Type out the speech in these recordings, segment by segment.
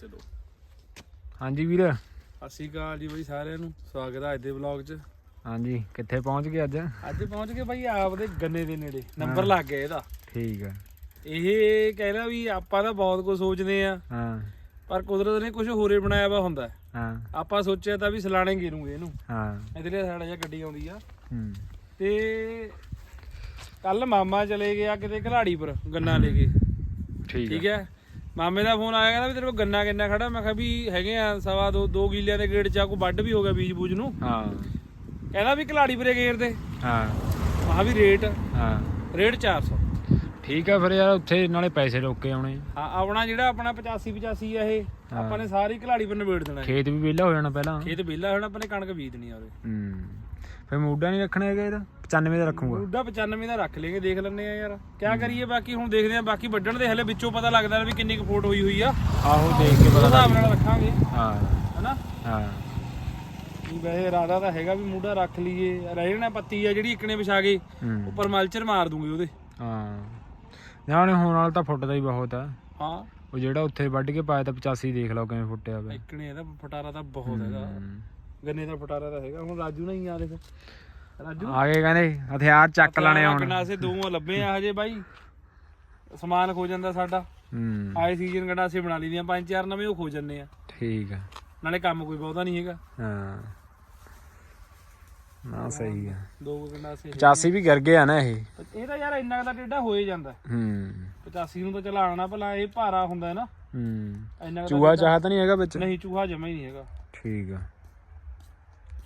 ਚਲੋ। ਹਾਂਜੀ ਵੀਰ। ਸਤਿ ਸ਼੍ਰੀ ਅਕਾਲ ਜੀ ਬਈ ਸਾਰਿਆਂ ਨੂੰ। ਸਵਾਗਤ ਹੈ ਅੱਜ ਦੇ ਵਲੌਗ 'ਚ। ਹਾਂਜੀ ਕਿੱਥੇ ਪਹੁੰਚ ਗਏ ਅੱਜ? ਅੱਜ ਪਹੁੰਚ ਗਏ ਬਾਈ ਆਪਦੇ ਗੰਨੇ ਦੇ ਨੇੜੇ। ਨੰਬਰ ਲੱਗ ਗਿਆ ਇਹਦਾ। ਠੀਕ ਆ। ਇਹ ਕਹਿੰਦਾ ਵੀ ਆਪਾਂ ਤਾਂ ਬਹੁਤ ਕੁਝ ਸੋਚਦੇ ਆ। ਹਾਂ। ਪਰ ਕੁਦਰਤ ਨੇ ਕੁਝ ਹੋਰੇ ਬਣਾਇਆ ਵਾ ਹੁੰਦਾ। ਹਾਂ। ਆਪਾਂ ਸੋਚਿਆ ਤਾਂ ਵੀ ਸਲਾਣੇ ਗਿਰੂਗੇ ਇਹਨੂੰ। ਹਾਂ। ਇਧਰਲੇ ਸਾਈਡ ਜਿਹਾ ਗੱਡੀ ਆਉਂਦੀ ਆ। ਹੂੰ। ਤੇ ਕੱਲ ਮਾਮਾ ਚਲੇ ਗਿਆ ਕਿਤੇ ਘਲਾੜੀ ਪਰ ਗੰਨਾ ਲੈ ਕੇ। ਠੀਕ ਹੈ ਮਾਮੇ ਦਾ ਫੋਨ ਆਇਆ ਕਹਿੰਦਾ ਵੀ ਤੇਰੇ ਕੋਲ ਗੰਨਾ ਕਿੰਨਾ ਖੜਾ ਮੈਂ ਕਿਹਾ ਵੀ ਹੈਗੇ ਆ ਸਵਾ ਦੋ ਦੋ ਕਿੱਲਿਆਂ ਦੇ ਗੇੜ ਚ ਆ ਕੋਈ ਵੱਢ ਵੀ ਹੋ ਗਿਆ ਬੀਜ ਬੂਜ ਨੂੰ। ਹਾਂ। ਕਹਿੰਦਾ ਵੀ ਘਲਾੜੀ ਪਰੇ ਗੇਰ ਦੇ। ਹਾਂ। ਮਹਾ ਵੀ ਰੇਟ। ਹਾਂ। ਰੇਟ 400 ਠੀਕ ਆ ਫਿਰ ਯਾਰ ਉੱਥੇ ਨਾਲੇ ਪੈਸੇ ਰੋਕੇ ਆਉਣੇ। ਹਾਂ ਆਪਣਾ ਜਿਹੜਾ ਆਪਣਾ 85 85 ਆ ਇਹ ਆਪਾਂ ਨੇ ਸਾਰੀ ਘਲਾੜੀ ਪਰ ਨਿਬੇੜ ਦੇਣਾ। ਖੇਤ ਵੀ ਵਿਹਲਾ ਹੋ ਜਾਣਾ ਪਹਿਲਾਂ। ਖੇਤ ਵਿਹਲਾ ਹੋਣਾ ਆਪਾਂ ਨੇ ਕਣਕ ਬੀਜ ਦੇਣੀ ਆ ਉਹਦੇ। ਹੂੰ। ਫਿਰ ਮੂਡਾ ਨਹੀਂ ਰੱਖਣਾ ਹੈਗਾ ਇਹਦਾ? 95 ਦਾ ਰੱਖੂਗਾ। ਬੁੱਢਾ 95 ਦਾ ਰੱਖ ਲੇਗੇ ਦੇਖ ਲੈਣੇ ਆ ਯਾਰ। ਕਿਆ ਕਰੀਏ ਬਾਕੀ ਹੁਣ ਦੇਖਦੇ ਆ ਬਾਕੀ ਵੱਢਣ ਦੇ ਹਲੇ ਵਿੱਚੋਂ ਪਤਾ ਲੱਗਦਾ ਵੀ ਕਿੰਨੀ ਕੁ ਫੋਟ ਹੋਈ ਹੋਈ ਆ। ਆਹੋ ਦੇਖ ਕੇ ਪਤਾ ਹਿਸਾਬ ਨਾਲ ਰੱਖਾਂਗੇ। ਹਾਂ। ਹਨਾ? ਹਾਂ। ਵੀ ਵੈਸੇ ਇਰਾਦਾ ਤਾਂ ਹੈਗਾ ਵੀ ਮੂਢਾ ਰੱਖ ਲਈਏ। ਰਹਿ ਜਾਣਾ ਪੱਤੀ ਆ ਜਿਹੜੀ ਇੱਕਨੇ ਵਿਛਾ ਕੇ ਹੂੰ। ਉੱਪਰ ਮਲਚਰ ਮਾਰ ਦੂੰਗੇ ਉਹਦੇ। ਹਾਂ। ਨਿਆਣੇ ਹੋਣ ਵਾਲਾ ਤਾਂ ਫੁੱਟਦਾ ਹੀ ਬਹੁਤ ਆ। ਹਾਂ। ਉਹ ਜਿਹੜਾ ਉੱਥੇ ਵੱਢ ਕੇ ਪਾਇਆ ਤਾਂ 85 ਦੇਖ ਲਓ ਕਿਵੇਂ ਫੁੱਟਿਆ ਪਿਆ। ਇੱਕਨੇ ਇਹਦਾ ਫਟਾਰਾ ਤਾਂ ਬਹੁਤ ਹੈਗਾ। ਹੂੰ। ਗੰਨੇ ਦਾ ਫਟਾਰਾ ਤਾਂ ਹੈਗਾ ਹੁਣ ਰਾਜੂ ਨਹੀਂ ਆ ਦੇਖ ਰਾਜੂ? ਆ ਗਏ ਕਹਿੰਦੇ ਹਥਿਆਰ ਚੱਕ ਲਾਣੇ ਹੁਣ। ਗੰਡਾਸੇ ਦੋ ਲੱਭੇ ਆ ਹਜੇ ਬਾਈ। ਸਮਾਨ ਖੋ ਜਾਂਦਾ ਸਾਡਾ। ਹੂੰ। ਆਏ ਸੀਜ਼ਨ ਗੰਡਾਸੇ ਬਣਾ ਲਈਆਂ ਪੰਜ ਚਾਰ ਨਵੇਂ ਉਹ ਖੋ ਜੰਨੇ ਆ। ਠੀਕ ਆ। ਨਾਲੇ ਕੰਮ ਕੋਈ ਬਹੁਤਾ ਨਹੀਂ ਹੈਗਾ। ਹਾਂ। ਨਾ ਸਹੀ ਆ। ਦੋ ਕੁ ਗੰਡਾਸੇ 85 ਵੀ ਗਿਰ ਗਿਆ ਨਾ ਇਹ। ਇਹ ਤਾਂ ਯਾਰ ਇੰਨਾ ਕੁ ਤਾਂ ਟੇਢਾ ਹੋ ਹੀ ਜਾਂਦਾ। ਹੂੰ। 85 ਨੂੰ ਤਾਂ ਚਲਾਣਾ ਭਲਾ ਇਹ ਭਾਰਾ ਹੁੰਦਾ ਹੈ ਨਾ। ਹੂੰ। ਇੰਨਾ ਕੁ ਤਾਂ ਚੂਹਾ ਚਾਹ ਤਾਂ ਨਹੀਂ ਹੈਗਾ ਵਿੱਚ? ਨਹੀਂ ਚੂਹਾ ਜਮਾ ਹੀ ਨਹੀਂ ਹੈਗਾ। ਠੀਕ ਆ।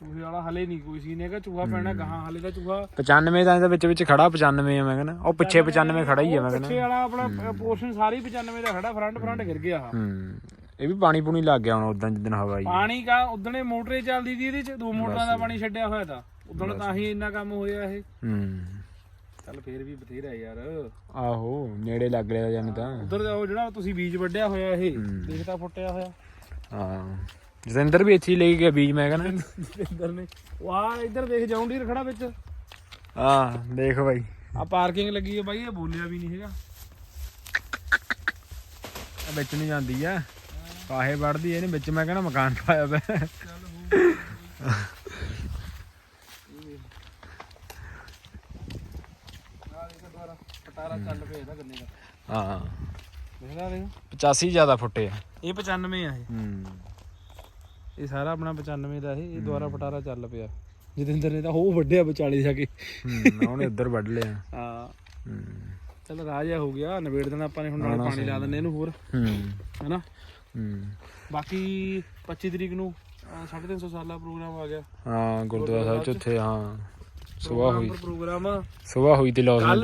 ਚੂਹੇ ਵਾਲਾ ਹਲੇ ਨਹੀਂ ਕੋਈ ਸੀ। ਹੈਗਾ ਚੂਹਾ ਪੈਣਾ ਗਾਹਾਂ ਹਲੇ ਤਾਂ ਚੂਹਾ 95 ਦਾ ਇਹਦੇ ਵਿੱਚ ਵਿੱਚ ਖੜਾ 95 ਆ ਮੈਂ ਕਹਿੰਦਾ। ਉਹ ਪਿੱਛੇ 95 ਖੜਾ ਹੀ ਆ ਮੈਂ ਪਿੱਛੇ ਕਹਿੰਦਾ। ਵਾਲਾ ਆਪਣਾ ਪੋਰਸ਼ਨ ਸਾਰੀ 95 ਦਾ ਖੜਾ ਫਰੰਟ ਫਰੰਟ ਗਿਰ ਗਿਆ। ਹੂੰ। ਇਹ ਵੀ ਪਾਣੀ ਪੂਣੀ ਲੱਗ ਗਿਆ ਹੁਣ ਉਦਾਂ ਜਿੱਦਣ ਹਵਾ ਆਈ। ਪਾਣੀ ਕਾ ਉਦਣੇ ਮੋਟਰੇ ਚੱਲਦੀ ਸੀ ਇਹਦੇ ਚ ਦੋ ਮੋਟਰਾਂ ਦਾ ਪਾਣੀ ਛੱਡਿਆ ਹੋਇਆ ਤਾਂ। ਉਦੋਂ ਤਾਂ ਹੀ ਇੰਨਾ ਕੰਮ ਹੋਇਆ ਇਹ। ਹੂੰ। ਚੱਲ ਫੇਰ ਵੀ ਬਥੇਰਾ ਯਾਰ। ਆਹੋ ਨੇੜੇ ਲੱਗ ਰਿਹਾ ਜਾਨ ਤਾਂ। ਉਧਰ ਉਹ ਜਿਹੜਾ ਤੁਸੀਂ ਬੀਜ ਵੱਢਿਆ ਹੋਇਆ ਇਹ ਦੇਖਦਾ ਫੁੱਟਿਆ ਹੋਇਆ। ਹਾਂ। ਜਸਿੰਦਰ ਵੀ ਇੱਥੇ ਹੀ ਲੈ ਕੇ ਗਿਆ ਬੀਜ ਮੈਂ ਕਹਿੰਦਾ ਜਿੰਦਰ ਨੇ। ਵਾਹ ਇੱਧਰ ਦੇਖ ਜਾਉਂਡੀਰ ਖੜਾ ਵਿੱਚ। ਹਾਂ ਦੇਖ ਬਾਈ। ਆ ਪਾਰਕਿੰਗ ਲੱਗੀ ਹੈ ਬਾਈ ਇਹ ਬੋਲਿਆ ਵੀ ਨਹੀਂ ਹੈਗਾ। ਇਹ ਵਿੱਚ ਨਹੀਂ ਜਾਂਦੀ ਆ। ਕਾਹੇ ਵੜਦੀ ਇਹਨੇ ਵਿੱਚ ਮੈਂ ਕਹਿੰਦਾ ਮਕਾਨ ਪਾਇਆ ਪਿਆ। ਆ ਦੇਖ ਦੁਆਰਾ ਪਟਾਰਾ ਚੱਲ ਪਿਆ ਇਹਦਾ ਗੰਨੇ ਦਾ ਹਾਂ ਦੇਖਦਾ ਦੇਖ। 85 ਜ਼ਿਆਦਾ ਫੁੱਟੇ ਆ। ਇਹ 95 ਆ ਇਹ। ਹੂੰ। ਇਹ ਸਾਰਾ ਆਪਣਾ 95 ਦਾ ਇਹ ਇਹ ਦੁਆਰਾ ਪਟਾਰਾ ਚੱਲ ਪਿਆ। ਜਤਿੰਦਰ ਨੇ ਤਾਂ ਉਹ ਵੱਢਿਆ ਵਿਚਾਲੇ ਜਾ ਕੇ। ਹੂੰ ਉਹਨੇ ਉੱਧਰ ਵੱਢ ਲਿਆ। ਹਾਂ। ਹੂੰ। ਚੱਲ ਰਾਜਾ ਹੋ ਗਿਆ ਨਵੇੜ ਦੇਣਾ ਆਪਾਂ ਨੇ ਹੁਣ ਨਾਲੇ ਪਾਣੀ ਲਾ ਦਿੰਨੇ ਇਹਨੂੰ ਹੋਰ। ਹੂੰ। ਹੈਨਾ? ਹੂੰ। ਬਾਕੀ 25 ਤਰੀਕ ਨੂੰ ਅਹ, 350 ਸਾਲਾ ਪ੍ਰੋਗਰਾਮ ਆ ਗਿਆ। ਹਾਂ ਗੁਰਦੁਆਰਾ ਸਾਹਿਬ ਚ ਉੱਥੇ ਹਾਂ। ਸਵੇਰ ਹੋਈ। ਪ੍ਰੋਗਰਾਮ। ਸਵੇਰ ਹੋਈ ਤੇ ਲੌਸ ਕੱਲ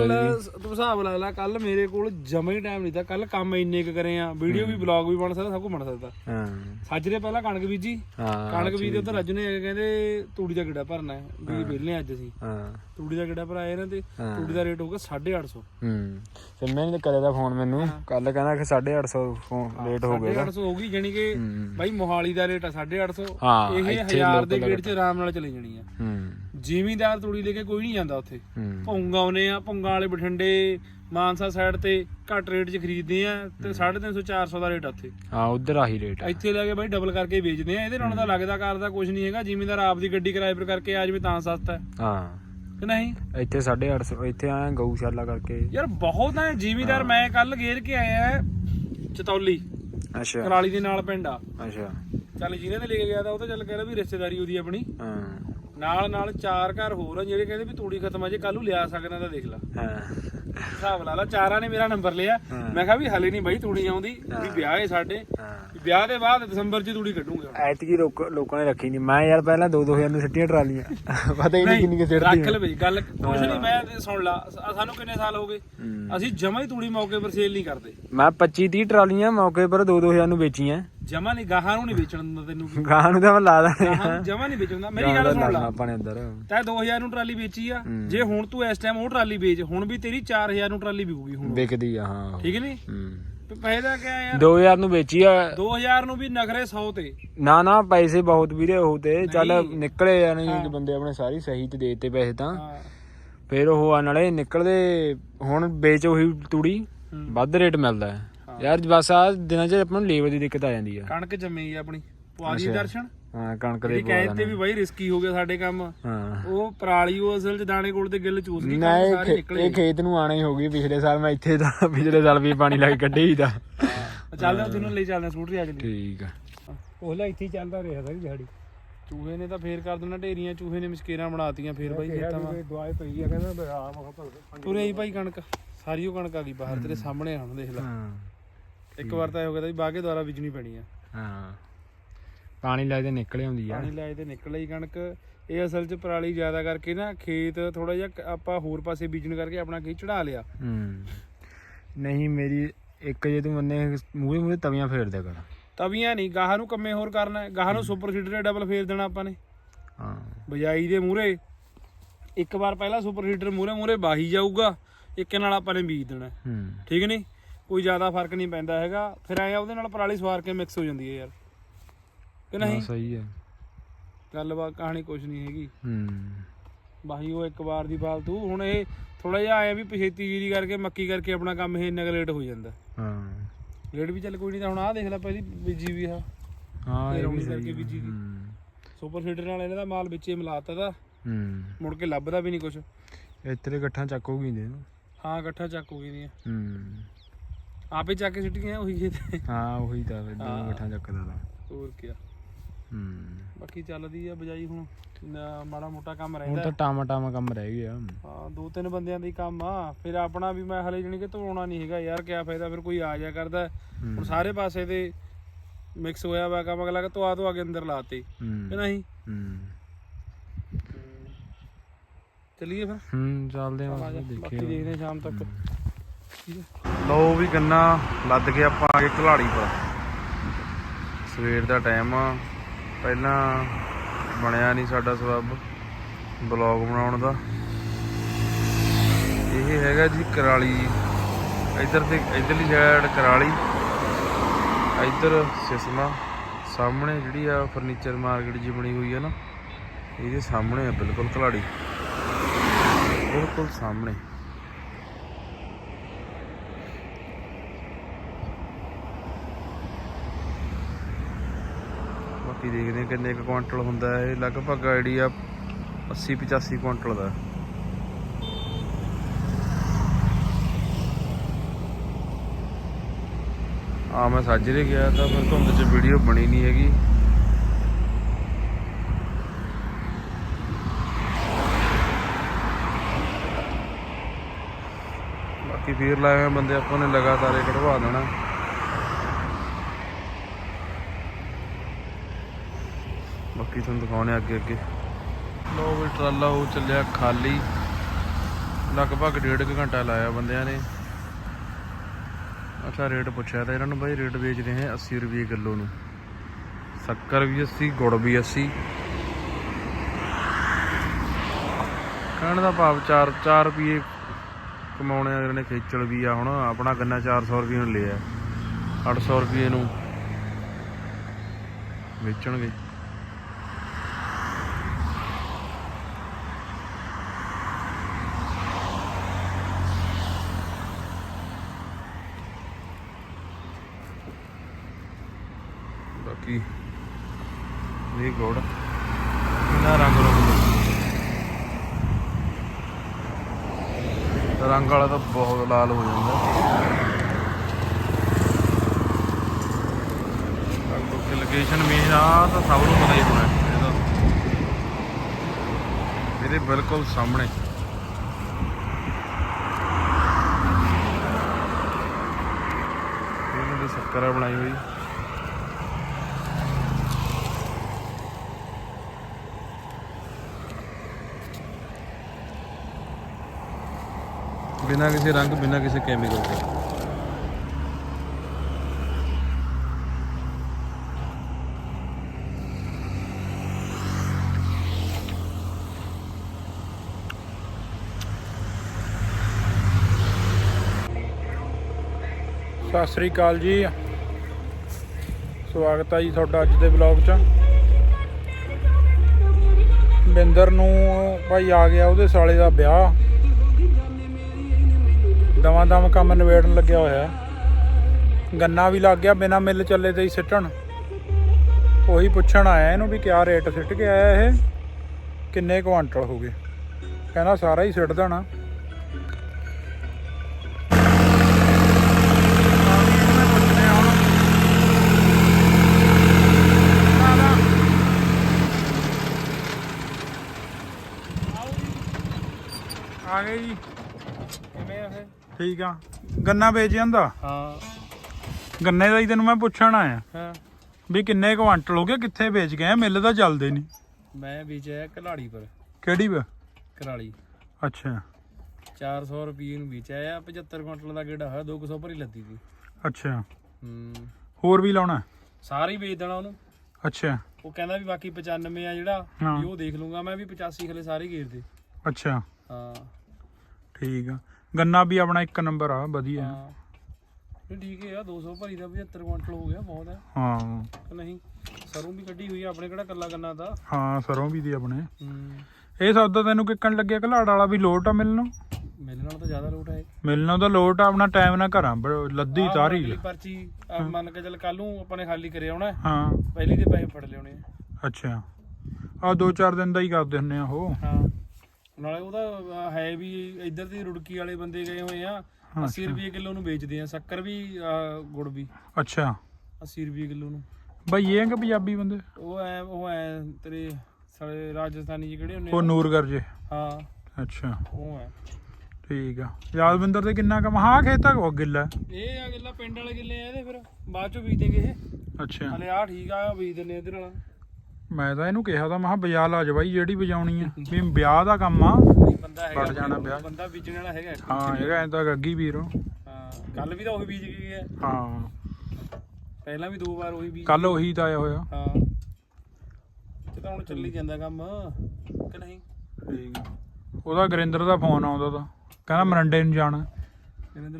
ਤੂੰ ਹਿਸਾਬ ਲਾ ਲੈ ਕੱਲ ਮੇਰੇ ਕੋਲ ਜਮਾ ਹੀ ਟਾਈਮ ਨਹੀਂ ਤਾਂ ਕੱਲ ਕੰਮ ਇੰਨੇ ਕ ਕਰੇ ਆ। ਵੀਡੀਓ ਵੀ ਬਲੌਗ ਵੀ ਬਣ ਸਕਦਾ ਸਭ ਕੁਝ ਬਣ ਸਕਦਾ। ਹਾਂ। ਸਾਜਰੇ ਪਹਿਲਾਂ ਕਣਕ ਬੀਜੀ। ਹਾਂ ਕਣਕ ਬੀਜ ਉਧਰ ਰੱਜ ਨੇ ਕਹਿੰਦੇ ਤੂੜੀ ਦਾ ਗਿੱਡਾ ਭਰਨਾ ਹੈ। ਵੀ ਵਿਹਲੇ ਅੱਜ ਅਸੀਂ। ਹਾਂ। ਤੂੜੀ ਦਾ ਗਿੱਡਾ ਭਰਾਇਆ ਇਹਨਾਂ ਤੇ। ਤੂੜੀ ਦਾ ਰੇਟ ਹੋਊਗਾ 850 ਹੂੰ। ਫਿਰ ਮੈਂ ਨੇ ਕਰਿਆ ਦਾ ਫੋਨ ਮੈਨੂੰ। ਕੱਲ ਕਹਿੰਦਾ ਕਿ 850 ਫੋਨ ਲੇਟ ਹੋ ਗਿਆ 850 ਹੋ ਗਈ ਜਾਨੀ ਕਿ ਬਾਈ ਮੋਹਾਲੀ ਦਾ ਰੇਟ ਆ 850 ਹਾਂ, ਇਹ ਇੱਥੇ 1000 ਦੇ ਗੇੜ 'ਚ ਆਰਾਮ ਨਾਲ ਚਲੀ ਜਾਣੀ ਆ। ਹੂੰ। ਜ਼ਿਮੀਂਦਾਰ ਤੂੜੀ ਲੈ ਕੇ ਕੋਈ ਨਹੀਂ ਜਾਂਦਾ ਉੱਥੇ। ਹੂੰ। ਭੌਂਗਾ ਆਉਨੇ ਆ ਭੌਂਗਾ ਵਾਲੇ ਬਠਿੰਡੇ ਮਾਨਸਾ ਸਾਈਡ ਤੇ ਘੱਟ ਰੇਟ 'ਚ ਖਰੀਦਦੇ ਆ ਤੇ 350 400 ਦਾ ਰੇਟ ਆ ਉੱਥੇ। ਹਾਂ ਉਧਰ ਆਹੀ ਰੇਟ ਆ। ਇੱਥੇ ਲੈ ਕੇ ਬਾਈ ਡਬਲ ਕਰਕੇ ਵੇਚਦੇ ਆ ਇਹਦੇ ਨਾਲ ਤਾਂ ਲੱਗਦਾ ਕਰਦਾ ਕੁਝ ਨਹੀਂ ਹੈਗਾ ਜ਼ਿਮੀਂਦਾਰ ਆਪ ਦੀ ਗੱਡੀ ਕਿਰਾਏ ਪਰ ਕਰਕੇ ਆ ਜਾਵੇ ਤਾਂ ਸਸਤਾ ਹੈ। ਹਾਂ। ਕਿ ਨਹੀਂ? ਇੱਥੇ 850 ਇੱਥੇ ਆਇਆ ਗਊਸ਼ਾਲਾ ਕਰਕੇ। ਯਾਰ ਬਹੁਤ ਹੈ ਜ਼ਿਮੀਂਦਾਰ ਮੈਂ ਕੱਲ ਗੇਰ ਕੇ ਆਇਆ ਚਤੌਲੀ। ਅੱਛਾ। ਕਰਾਲੀ ਦੇ ਨਾਲ ਪਿੰਡ ਆ। ਅੱਛਾ। ਚੱਲ ਜਿਹਨੇ ਤੇ ਲੈ ਕੇ ਗਿਆ ਤਾਂ ਉਹ ਤਾਂ ਚੱਲ ਕਹਿੰਦਾ ਵੀ ਰਿਸ਼ਤੇਦਾਰੀ ਉਹਦੀ ਆਪਣੀ। ਹਾਂ। ਨਾਲ ਨਾਲ ਚਾਰ ਘਰ ਹੋਰ ਆ ਜਿਹੜੇ ਕਹਿੰਦੇ ਵੀ ਤੂੜੀ ਖਤਮ ਆ ਜੇ ਕੱਲ ਨੂੰ ਲਿਆ ਸਕਦਾ ਤਾਂ ਦੇਖ ਲੈ। ਹਾਂ। ਹਿਸਾਬ ਲਾ ਲਾ ਚਾਰਾਂ ਨੇ ਮੇਰਾ ਨੰਬਰ ਲਿਆ। ਮੈਂ ਕਿਹਾ ਵੀ ਹਲੇ ਨਹੀਂ ਬਾਈ ਤੂੜੀ ਆਉਂਦੀ ਵੀ ਵਿਆਹ ਏ ਸਾਡੇ। ਵਿਆਹ ਦੇ ਬਾਅਦ ਦਸੰਬਰ 'ਚ ਤੂੜੀ ਕੱਢੂਗੇ। ਐਤਕੀ ਲੋਕ ਲੋਕਾਂ ਨੇ ਰੱਖੀ ਨਹੀਂ ਮੈਂ ਯਾਰ ਪਹਿਲਾਂ 2-2000 ਨੂੰ ਸਿੱਟੀਆਂ ਟਰਾਲੀਆਂ। ਪਤਾ ਹੀ ਨਹੀਂ ਕਿੰਨੀ ਰੱਖ ਸਿੱਟਦੀ ਲੈ ਬਈ ਗੱਲ ਕੁਛ ਨਹੀਂ ਮੈਂ ਤੇ ਸੁਣ ਲਾ। ਸ- ਸਾਨੂੰ ਕਿੰਨੇ ਸਾਲ ਹੋ ਗਏ? ਅਸੀਂ ਜਮਾ ਹੀ ਤੂੜੀ ਮੌਕੇ ਪਰ ਸੇਲ ਨਹੀਂ ਕਰਦੇ। ਮੈਂ 25-30 ਟਰਾਲੀਆਂ ਮੌਕੇ ਪਰ 2-2000 ਨੂੰ ਵੇਚੀਆਂ। ਜਮਾ ਨਹੀਂ ਗਾਹਾਂ ਨੂੰ ਨਹੀਂ ਵੇਚਣ ਦਿੰਦਾ ਤੈਨੂੰ ਵੀ ਗਾਂ ਨੂੰ ਤਾਂ ਮੈਂ ਲਾ ਦੇਣੇ ਗਾਹਾਂ ਜਮਾ ਨਹੀਂ ਵੇਚਦਾ ਮੇਰੀ ਗੱਲ ਸੁਣ ਲਾ। ਆਪਾਂ ਨੇ ਅੰਦਰ। ਤੈਂ 2000 ਨੂੰ ਟਰਾਲੀ ਵੇਚੀ ਆ। ਜੇ ਹੁਣ ਤੂੰ ਇਸ ਟਾਈਮ ਉਹ ਟਰਾਲੀ ਵੇਚ ਹੁਣ ਵੀ ਤੇਰੀ 4000 ਨੂੰ ਟਰਾਲੀ ਵਿਕੂਗੀ ਹੁਣ। ਵਿਕਦੀ ਆ ਹਾਂ। ਠੀਕ ਨਹੀਂ ਹੂੰ। ਦਾ ਕਿਆ ਯਾਰ 2000 ਨੂੰ ਵੇਚੀ ਆ। 2000 ਨੂੰ ਵੀ ਨਖਰੇ 100 ਤੇ। ਨਾ ਨਾ ਪੈਸੇ ਬਹੁਤ ਵੀਰੇ ਉਹ ਤੇ। ਚੱਲ ਨਿਕਲੇ ਨਹੀਂ ਕਿ ਬੰਦੇ ਆਪਣੇ ਸਾਰੀ ਸਹੀ ਤੇ ਦੇਤੇ ਪੈਸੇ ਤਾਂ। ਫਿਰ ਉਹ ਆ ਨਾਲੇ ਨਿਕਲਦੇ ਹੁਣ ਵੇਚ ਉਹੀ ਤੂੜੀ ਵੱਧ ਰੇਟ ਮਿਲਦਾ। ਯਾਰ ਬਸ ਆ ਦਿਨਾਂ 'ਚ ਆਪਾਂ ਨੂੰ ਲੇਬਰ ਦੀ ਦਿੱਕਤ ਆ ਜਾਂਦੀ ਆ। ਕਣਕ ਜੰਮੀ ਆ ਆਪਣੀ। ਅੱਛਾ। ਦਰਸ਼ਨ। ਹਾਂ ਕਣਕ ਦੇ ਜਿਹੜੀ ਕਹਿੰਦੇ ਵੀ ਬਾਈ ਰਿਸਕੀ ਹੋ ਗਿਆ ਸਾਡੇ ਕੰਮ। ਹਾਂ। ਉਹ ਪਰਾਲੀ ਉਹ ਅਸਲ ਚ ਦਾਣੇ ਕੋਲ ਤੇ ਗਿੱਲ ਚੂਸ ਗਈ ਨਾ ਇਹ ਸਾਰੀ ਖੇ- ਨਿਕਲੇ ਇਹ ਖੇਤ ਨੂੰ ਆਣਾ ਹੀ ਹੋ ਗਈ ਪਿਛਲੇ ਸਾਲ ਮੈਂ ਇੱਥੇ ਦਾ ਪਿਛਲੇ ਸਾਲ ਵੀ ਪਾਣੀ ਲਾ ਕੇ ਕੱਢੇ ਹੀ ਦਾ ਚੱਲਦੇ ਹਾਂ ਤੈਨੂੰ ਲਈ ਚੱਲਦੇ ਹਾਂ ਸਕੂਟਰੀ ਆ ਜਲੀ ਠੀਕ ਆ। ਉਹਲਾ ਇੱਥੇ ਹੀ ਚੱਲਦਾ ਰਿਹਾ ਸਾਰੀ ਦਿਹਾੜੀ। ਚੂਹੇ ਨੇ ਤਾਂ ਫੇਰ ਕਰ ਦੇਣਾ ਢੇਰੀਆਂ ਚੂਹੇ ਨੇ ਮਸਕੇਰਾਂ ਬਣਾਤੀਆਂ ਫੇਰ ਬਾਈ ਖੇਤਾਂ ਵੀ ਦਵਾਈ ਪਈ ਆ ਕਹਿੰਦਾ ਆ ਮੈਂ ਕਿਹਾ ਤੁਰੇ ਹੀ ਭਾਈ ਕਣਕ ਸਾਰੀ ਉਹ ਕਣਕ ਆ ਗਈ ਬਾਹਰ ਤੇਰੇ ਸਾਹਮਣੇ ਆ ਹੁਣ ਦੇਖ ਲੈ। ਹਾਂ। ਇੱਕ ਵਾਰ ਤਾਂ ਇਹ ਹੋ ਗਿਆ ਤਾਂ ਵੀ ਬਾਗੇ ਦੁਆਰਾ ਬੀਜਣੀ ਪੈਣੀ ਆ। ਹਾਂ। ਪਾਣੀ ਲੱਗਦੇ ਨਿਕਲ ਆਉਂਦੀ ਆ। ਪਾਣੀ ਲਾਏ ਤੇ ਨਿਕਲ ਆਈ ਕਣਕ। ਇਹ ਅਸਲ 'ਚ ਪਰਾਲੀ ਜ਼ਿਆਦਾ ਕਰਕੇ ਨਾ ਖੇਤ ਥੋੜਾ ਜਿਹਾ ਆਪਾਂ ਹੋਰ ਪਾਸੇ ਬੀਜਣ ਕਰਕੇ ਆਪਣਾ ਖੇਤ ਚੜਾ ਲਿਆ। ਹੂੰ। ਨਹੀਂ ਮੇਰੀ ਇੱਕ ਜੇ ਤੂੰ ਮੰਨੇ ਮੂਹਰੇ ਮੂਹਰੇ ਤਵੀਆਂ ਫੇਰ ਦਿਆ ਕਰ। ਤਵੀਆਂ ਨਹੀਂ ਗਾਹਾਂ ਨੂੰ ਕੰਮੇ ਹੋਰ ਕਰਨਾ ਗਾਹਾਂ ਨੂੰ ਸੁਪਰ ਸੀਡਰ ਦੇ ਡਬਲ ਫੇਰ ਦੇਣਾ ਆਪਾਂ ਨੇ। ਹਾਂ। ਬਜਾਈ ਦੇ ਮੂਹਰੇ। ਇੱਕ ਵਾਰ ਪਹਿਲਾਂ ਸੁਪਰ ਸੀਡਰ ਮੂਹਰੇ ਮੂਹਰੇ ਬਾਹੀ ਜਾਊਗਾ ਇੱਕ ਨਾਲ ਆਪਾਂ ਨੇ ਬੀਜ ਦੇਣਾ। ਹੂੰ। ਠੀਕ ਨਹੀਂ? ਕੋਈ ਜ਼ਿਆਦਾ ਫ਼ਰਕ ਨਹੀਂ ਪੈਂਦਾ ਹੈਗਾ। ਫਿਰ ਐਂ ਉਹਦੇ ਨਾਲ ਪਰਾਲੀ ਸਵਾਰ ਕੇ ਮਿਕਸ ਹੋ ਜਾਂਦੀ ਹੈ ਯਾਰ। ਕਿ ਨਹੀਂ? ਸਹੀ ਹੈ ਗੱਲਬਾਤ ਕਹਾਣੀ ਕੁਝ ਨਹੀਂ ਹੈਗੀ। ਹੂੰ। ਬਾਹੀ ਉਹ ਇੱਕ ਵਾਰ ਦੀ ਫਾਲਤੂ। ਹੁਣ ਇਹ ਥੋੜਾ ਜਿਹਾ ਆਇਆ ਵੀ ਪਛੇਤੀ ਜੀਰੀ ਕਰਕੇ ਮੱਕੀ ਕਰਕੇ ਆਪਣਾ ਕੰਮ ਇਹ ਇੰਨਾ ਲੇਟ ਹੋ ਜਾਂਦਾ। ਹਾਂ। ਲੇਟ ਵੀ ਚੱਲ ਕੋਈ ਨਹੀਂ ਤਾਂ ਹੁਣ ਆਹ ਦੇਖ ਲੈ ਪਹਿਲੀ ਬੀਜੀ ਵੀ ਆ। ਹਾਂ ਇਹ ਵੀ ਕਰਕੇ। ਬੀਜੀ ਦੀ। ਸੁਪਰ ਸੀਡਰ ਨਾਲ ਇਹਨਾਂ ਦਾ ਮਾਲ ਵਿੱਚੇ ਮਿਲਾਤਾ ਦਾ ਹੂੰ। ਮੁੜ ਕੇ ਲੱਭਦਾ ਵੀ ਨਹੀਂ ਕੁਝ ਇੱਥੇ ਗੱਠਾਂ ਚੱਕੋਗੀ ਦੇ ਨੂੰ। ਹਾਂ ਇਕੱਠਾ ਚੱਕ ਹੋ ਹੂੰ। ਆਪੇ ਚੱਕ ਕੇ ਸਿੱਟੀਆਂ ਉਹੀ ਖੇਤ। ਹਾਂ ਉਹੀ ਤਾਂ। ਗੱਠਾਂ ਚੱਕਦਾ ਤਾਂ। ਹੋਰ ਕੀ ਹੂੰ। ਬਾਕੀ ਚੱਲਦੀ ਆ ਬਜਾਈ ਹੁਣ ਨਾ ਮਾੜਾ ਮੋਟਾ ਕੰਮ ਹੁਣ ਰਹਿੰਦਾ। ਤਾਂ ਟਾਮਾ ਟਾਮਾ ਕੰਮ ਰਹਿ ਗਿਆ ਹਾਂ ਦੋ ਤਿੰਨ ਬੰਦਿਆਂ ਦਾ ਹੀ ਕੰਮ ਆ। ਫਿਰ ਆਪਣਾ ਵੀ ਮੈਂ ਹਲੇ ਜਣੀ ਕਿ ਧੋਣਾ ਨਹੀਂ ਹੈਗਾ ਯਾਰ ਕਿਆ ਫਾਇਦਾ ਫਿਰ ਕੋਈ ਆ ਜਾ ਕਰਦਾ। ਹੁਣ ਸਾਰੇ ਪਾਸੇ ਤੇ ਮਿਕਸ ਹੋਇਆ ਵਾ ਕੰਮ ਅਗਲਾ ਕਿ ਧਵਾ ਧਵਾ ਕੇ ਅੰਦਰ ਲਾਤੇ ਕਿ ਹੂੰ। ਨਹੀਂ? ਹੂੰ। ਚਲਿਏ ਫਿਰ? ਹੂੰ ਚੱਲਦੇ ਆ ਆ ਜਾ ਬਸ ਬਾਕੀ ਦੇਖੀਏ ਦੇਖਦੇ ਹਾਂ ਸ਼ਾਮ ਤੱਕ। ਲੋ ਵੀ ਗੰਨਾ ਲੱਦ ਕੇ ਆਪਾਂ ਆ ਗਏ ਘਲਾੜੀ ਪਰ। ਸਵੇਰ ਦਾ ਟਾਈਮ ਆ। ਪਹਿਲਾਂ ਬਣਿਆ ਨਹੀਂ ਸਾਡਾ ਸਬੱਬ, ਬਲੌਗ ਬਣਾਉਣ ਦਾ। ਇਹ ਹੈਗਾ ਜੀ ਕਰਾਲੀ। ਇੱਧਰ ਤੇ ਇੱਧਰਲੀ ਸਾਈਡ ਕਰਾਲੀ, ਇੱਧਰ ਸਿਸਮਾ। ਸਾਹਮਣੇ ਜਿਹੜੀ ਆ ਫਰਨੀਚਰ ਮਾਰਕੀਟ ਜੀ ਬਣੀ ਹੋਈ ਆ ਨਾ, ਇਹਦੇ ਸਾਹਮਣੇ ਆ ਬਿਲਕੁਲ ਕਲਾੜੀ। ਬਿਲਕੁਲ ਸਾਹਮਣੇ। ਬਾਕੀ ਦੇਖਦੇ ਹਾਂ ਕਿੰਨੇ ਕੁ ਕੁਆਂਟਲ ਹੁੰਦਾ ਹੈ। ਇਹ ਲਗਭਗ ਆਈਡੀਆ 80 85 ਕੁਆਂਟਲ ਦਾ। ਆ ਮੈਂ ਸਾਜਰੇ ਗਿਆ ਤਾਂ ਫਿਰ ਧੁੰਦ 'ਚ ਵੀਡੀਓ ਬਣੀ ਨਹੀਂ ਹੈਗੀ। ਬਾਕੀ ਫੇਰ ਲਾਏ ਬੰਦੇ, ਆਪਾਂ ਨੇ ਲਗਾਤਾਰ ਇਹ ਕਢਵਾ ਦੇਣਾ। ਬਾਕੀ ਤੁਹਾਨੂੰ ਦਿਖਾਉਣੇ ਅੱਗੇ ਅੱਗੇ। ਲੋ ਵੀ ਟਰਾਲਾ ਉਹ ਚੱਲਿਆ ਖਾਲੀ। ਲਗਭਗ ਡੇਢ ਕੁ ਘੰਟਾ ਲਾਇਆ ਬੰਦਿਆਂ ਨੇ। ਅੱਛਾ, ਰੇਟ ਪੁੱਛਿਆ ਤਾਂ ਇਹਨਾਂ ਨੂੰ ਬਾਈ, ਰੇਟ ਵੇਚਦੇ ਰਹੇ ਹੈ 80 ਰੁਪਏ ਕਿਲੋ ਨੂੰ। ਸ਼ੱਕਰ ਵੀ 80 ਗੁੜ ਵੀ 80 ਕਹਿਣ ਦਾ ਭਾਵ 4 4 ਰੁਪਏ ਕਮਾਉਣੇ ਅਗਲੇ ਨੇ ਖੇਚਲ ਵੀ ਆ ਹੁਣ। ਆਪਣਾ ਗੰਨਾ 400 ਰੁਪਏ ਨੂੰ ਲਿਆ। 800 ਰੁਪਏ ਨੂੰ ਵੇਚਣਗੇ ਬਾਕੀ ਇਹ ਗੋੜ ਇਹਨਾਂ ਰੰਗ ਰੰਗ ਰੰਗ ਵਾਲਾ ਤਾਂ ਬਹੁਤ ਹੋ ਜਾਂਦਾ। ਕਿ ਲੋਕੇਸ਼ਨ ਮੇਨ ਆ ਤਾਂ ਸਭ ਨੂੰ ਪਤਾ ਹੀ ਹੋਣਾ ਇਹਦਾ ਇਹਦੇ ਬਿਲਕੁਲ ਸਾਹਮਣੇ। ਇਹਨਾਂ ਦੀ ਸ਼ੱਕਰ ਬਣਾਈ ਹੋਈ। ਬਿਨਾਂ ਕਿਸੇ ਰੰਗ, ਬਿਨਾਂ ਕਿਸੇ ਕੈਮੀਕਲ ਦੇ ਸਤਿ ਸ੍ਰੀ ਅਕਾਲ ਜੀ। ਸਵਾਗਤ ਹੈ ਜੀ ਤੁਹਾਡਾ ਅੱਜ ਦੇ ਵਲੌਗ 'ਚ। ਬਿੰਦਰ ਨੂੰ ਭਾਈ ਆ ਗਿਆ ਉਹਦੇ ਸਾਲੇ ਦਾ ਵਿਆਹ। ਦਵਾਂ ਦਮ ਕੰਮ ਨਿਬੇੜਨ ਲੱਗਿਆ ਹੋਇਆ। ਗੰਨਾ ਵੀ ਲੱਗ ਗਿਆ, ਬਿਨਾ ਮਿੱਲ ਚੱਲੇ ਤੇ ਹੀ ਸਿੱਟਣ। ਉਹੀ ਪੁੱਛਣ ਆਇਆ ਇਹਨੂੰ ਵੀ ਕਿਆ ਰੇਟ ਸਿੱਟ ਕੇ ਆਇਆ ਇਹ? ਕਿੰਨੇ ਕੁਆਂਟਲ ਹੋ ਗਏ? ਕਹਿੰਦਾ ਸਾਰਾ ਹੀ ਸਿੱਟ ਦੇਣਾ ਆ ਗਏ ਜੀ ਕਿਵੇਂ ਆ ਠੀਕ ਆ। ਗੰਨਾ ਵੇਚ ਜਾਂਦਾ? ਹਾਂ। ਗੰਨੇ ਦਾ ਹੀ ਤੈਨੂੰ ਮੈਂ ਪੁੱਛਣ ਆਇਆ। ਹਾਂ। ਵੀ ਕਿੰਨੇ ਕੁਆਂਟਲ ਹੋ ਗਏ ਕਿੱਥੇ ਵੇਚ ਗਏ? ਆ? ਮਿੱਲ ਤਾਂ ਚੱਲਦੇ ਨਹੀਂ ਮੈਂ ਵੇਚਿਆ ਕਲਾੜੀ ਪਰ। ਕਿਹੜੀ ਵਾ? ਕਰਾਲੀ ਅੱਛਾ। 400 ਰੁਪਏ ਨੂੰ ਵੇਚਿਆ ਆ 75 ਕੁਇੰਟਲ ਦਾ ਗੇੜਾ ਹੋਇਆ 200 ਭਰੀ ਲੱਦੀ ਸੀ ਅੱਛਾ। ਹੂੰ। ਹੋਰ ਵੀ ਲਾਉਣਾ? ਸਾਰੀ ਵੇਚ ਦੇਣਾ ਉਹਨੂੰ। ਅੱਛਾ। ਉਹ ਕਹਿੰਦਾ ਵੀ ਬਾਕੀ 95 ਆ ਜਿਹੜਾ ਹਾਂ। ਵੀ ਉਹ ਦੇਖ ਲੂੰਗਾ ਮੈਂ ਵੀ 85 ਖਲੇ ਸਾਰੇ ਗੇਰ ਦੇ ਅੱਛਾ। ਹਾਂ। ਠੀਕ ਆ। ਗੰਨਾ ਵੀ ਆਪਣਾ ਇੱਕ ਨੰਬਰ ਆ ਵਧੀਆ। ਹਾਂ। ਠੀਕ ਹੈ ਆ 200 ਭਰੀ ਦਾ 75 ਕੁਇੰਟਲ ਹੋ ਗਿਆ ਬਹੁਤ ਹੈ। ਹਾਂ। ਕਿ ਨਹੀਂ ਸਰੋਂ ਵੀ ਕੱਢੀ ਹੋਈ ਆ ਆਪਣੇ ਕਿਹੜਾ ਕੱਲਾ ਗੰਨਾ ਦਾ? ਹਾਂ ਸਰੋਂ ਵੀ ਦੀ ਆਪਣੇ। ਹੂੰ। ਇਹ ਸੌਦਾ ਤੈਨੂੰ ਕਿੱਕਣ ਲੱਗਿਆ ਘਲਾੜ ਵਾਲਾ ਵੀ ਲੋਟ ਆ ਮਿਲਣੋਂ? ਮਿਲਣ ਨਾਲ ਤਾਂ ਜ਼ਿਆਦਾ ਲੋਟ ਹੈ ਮਿਲਣੋਂ ਤਾਂ ਲੋਟ ਆ ਆਪਣਾ ਟਾਈਮ ਨਾਲ ਘਰਾਂ ਲੱਦੀ ਤਾਰੀ ਅਗਲੀ ਪਰਚੀ ਮੰਨ ਕੇ ਚੱਲ ਕੱਲ ਨੂੰ ਆਪਾਂ ਨੇ ਖਾਲੀ ਕਰਿਆ ਆਉਣਾ ਹਾਂ। ਪਹਿਲੀ ਦੇ ਪੈਸੇ ਫੜ ਲਿਆਉਣੇ ਆ। ਅੱਛਾ। ਆ ਦੋ ਚਾਰ ਦਿਨ ਦਾ ਹੀ ਕਰਦੇ ਹੁੰਨੇ ਆ ਉਹ। ਹਾਂ। ਨਾਲੇ ਉਹਦਾ ਹੈ ਵੀ ਇੱਧਰ ਦੀ ਰੁੜਕੀ ਵਾਲੇ ਬੰਦੇ ਗਏ ਹੋਏ ਆ 80 ਰੁਪਏ ਕਿਲੋ ਨੂੰ ਵੇਚਦੇ ਆ ਸ਼ੱਕਰ ਵੀ ਗੁੜ ਵੀ। ਅੱਛਾ। 80 ਰੁਪਏ ਕਿਲੋ ਨੂੰ। ਬਈ ਇਹ ਕਿ ਪੰਜਾਬੀ ਬੰਦੇ? ਉਹ ਐ ਉਹ ਐ ਤੇਰੇ ਸਾਰੇ ਰਾਜਸਥਾਨੀ ਜਿਹੜੇ ਹੁੰਨੇ ਉਹ ਆ। ਨੂਰਗਰ ਜੇ। ਹਾਂ। ਅੱਛਾ। ਉਹ ਐ। ਠੀਕ ਆ। ਯਾਦਵਿੰਦਰ ਤੇ ਕਿੰਨਾ ਕਮ? ਹਾਂ ਖੇਤ ਉਹ ਗਿੱਲਾ। ਇਹ ਆ ਗੱਲਾਂ ਪਿੰਡ ਵਾਲੇ ਗਿੱਲੇ ਆ ਇਹਦੇ ਫਿਰ। ਬਾਅਦ ਚੋਂ ਬੀਜ ਦੇਗੇ ਇਹ ਅੱਛਾ। ਹਲੇ ਆ ਠੀਕ ਆ ਬੀਜ ਦਿੰਨੇ ਇਹਦੇ ਨਾਲ। ਮੈਂ ਤਾਂ ਇਹਨੂੰ ਕਿਹਾ ਤਾਂ ਮੈਂ ਕਿਹਾ ਬਜਾ ਲਾ ਜਾ ਬਾਈ ਜਿਹੜੀ ਵਜਾਉਣੀ ਆ। ਵੀ ਵਿਆਹ ਦਾ ਕੰਮ ਆ। ਬੰਦਾ ਹੈਗਾ ਵੜ ਜਾਣਾ ਵਿਆਹ। ਬੰਦਾ ਬੀਜਣ ਵਾਲਾ ਹੈਗਾ ਹਾਂ ਹੈਗਾ ਐਂ ਤਾਂ ਗੱਗੀ ਵੀਰੋ। ਹਾਂ ਕੱਲ ਵੀ ਤਾਂ ਉਹੀ ਬੀਜ ਕੇ ਗਿਆ ਹਾਂ। ਪਹਿਲਾਂ ਵੀ ਦੋ ਵਾਰ ਉਹੀ ਬੀਜ ਕੱਲ ਉਹੀ ਤਾਂ ਆਇਆ ਹੋਇਆ। ਹਾਂ। ਤੇ ਤਾਂ ਹੁਣ ਚੱਲੀ ਜਾਂਦਾ ਕੰਮ ਕਿ ਨਹੀਂ? ਠੀਕ ਆ। ਉਹਦਾ ਗੁਰਿੰਦਰ ਦਾ ਫੋਨ ਆਉਂਦਾ ਤਾਂ। ਕਹਿੰਦਾ ਮਰੰਡੇ ਨੂੰ ਜਾਣਾ।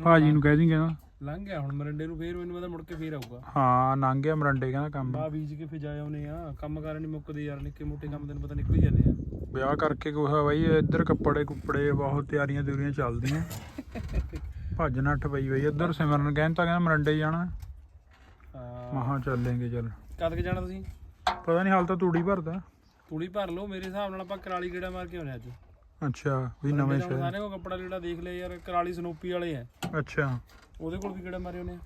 ਭਾਜੀ ਨੂੰ ਕਹਿ ਦੀ ਕਹਿੰਦਾ ਲੰਘ ਗਿਆ ਹੁਣ ਮਰੰਡੇ ਨੂੰ ਫੇਰ ਮੈਨੂੰ ਪਤਾ ਮੁੜ ਕੇ ਫੇਰ ਆਊਗਾ। ਹਾਂ ਲੰਘ ਗਿਆ ਮਰੰਡੇ ਕਹਿੰਦਾ ਕੰਮ। ਬਾ ਬੀਜ ਕੇ ਫੇਰ ਜਾ ਆਉਨੇ ਆ। ਕੰਮ ਕਰਨ ਨਹੀਂ ਮੁੱਕਦੇ ਯਾਰ ਨਿੱਕੇ ਮੋਟੇ ਕੰਮ ਤੈਨੂੰ ਪਤਾ ਨਿਕਲ ਹੀ ਜਾਂਦੇ ਆ। ਵਿਆਹ ਕਰਕੇ ਕੋਹਾ ਬਾਈ ਇੱਧਰ ਕੱਪੜੇ ਕੁੱਪੜੇ ਬਹੁਤ ਤਿਆਰੀਆਂ ਤਿਉਰੀਆਂ ਚੱਲਦੀਆਂ। ਭੱਜ ਨੱਠ ਪਈ ਬਈ ਇੱਧਰ ਸਿਮਰਨ ਕਹਿੰਦਾ ਕਹਿੰਦਾ ਮਰੰਡੇ ਜਾਣਾ। ਹਾਂ। ਮਹਾ ਚੱਲेंगे ਚੱਲ। ਕਦ ਕੇ ਜਾਣਾ ਤੁਸੀਂ? ਪਤਾ ਨਹੀਂ ਹਾਲ ਤਾਂ ਤੂੜੀ ਭਰਦਾ। ਤੂੜੀ ਭਰ ਲਓ ਮੇਰੇ ਹਿਸਾਬ ਨਾਲ ਆਪਾਂ ਕਰਾਲੀ ਗੇੜਾ ਮਾਰ ਕੇ ਆਉਣੇ ਅੱਜ। ਅੱਛਾ ਵੀ ਨਵੇਂ ਸ਼ਹਿਰ। ਸਾਰੇ ਕੋ ਕੱਪੜਾ ਲੀੜਾ ਦੇਖ ਲਿਆ ਯਾਰ ਕਰਾਲੀ ਸਨੋਪੀ ਵਾਲੇ ਆ। ਅੱਛਾ। ਉਹਦੇ ਕੋਲ ਵੀ ਗੇੜਾ ਮਾਰੇ ਉਹਨੇ।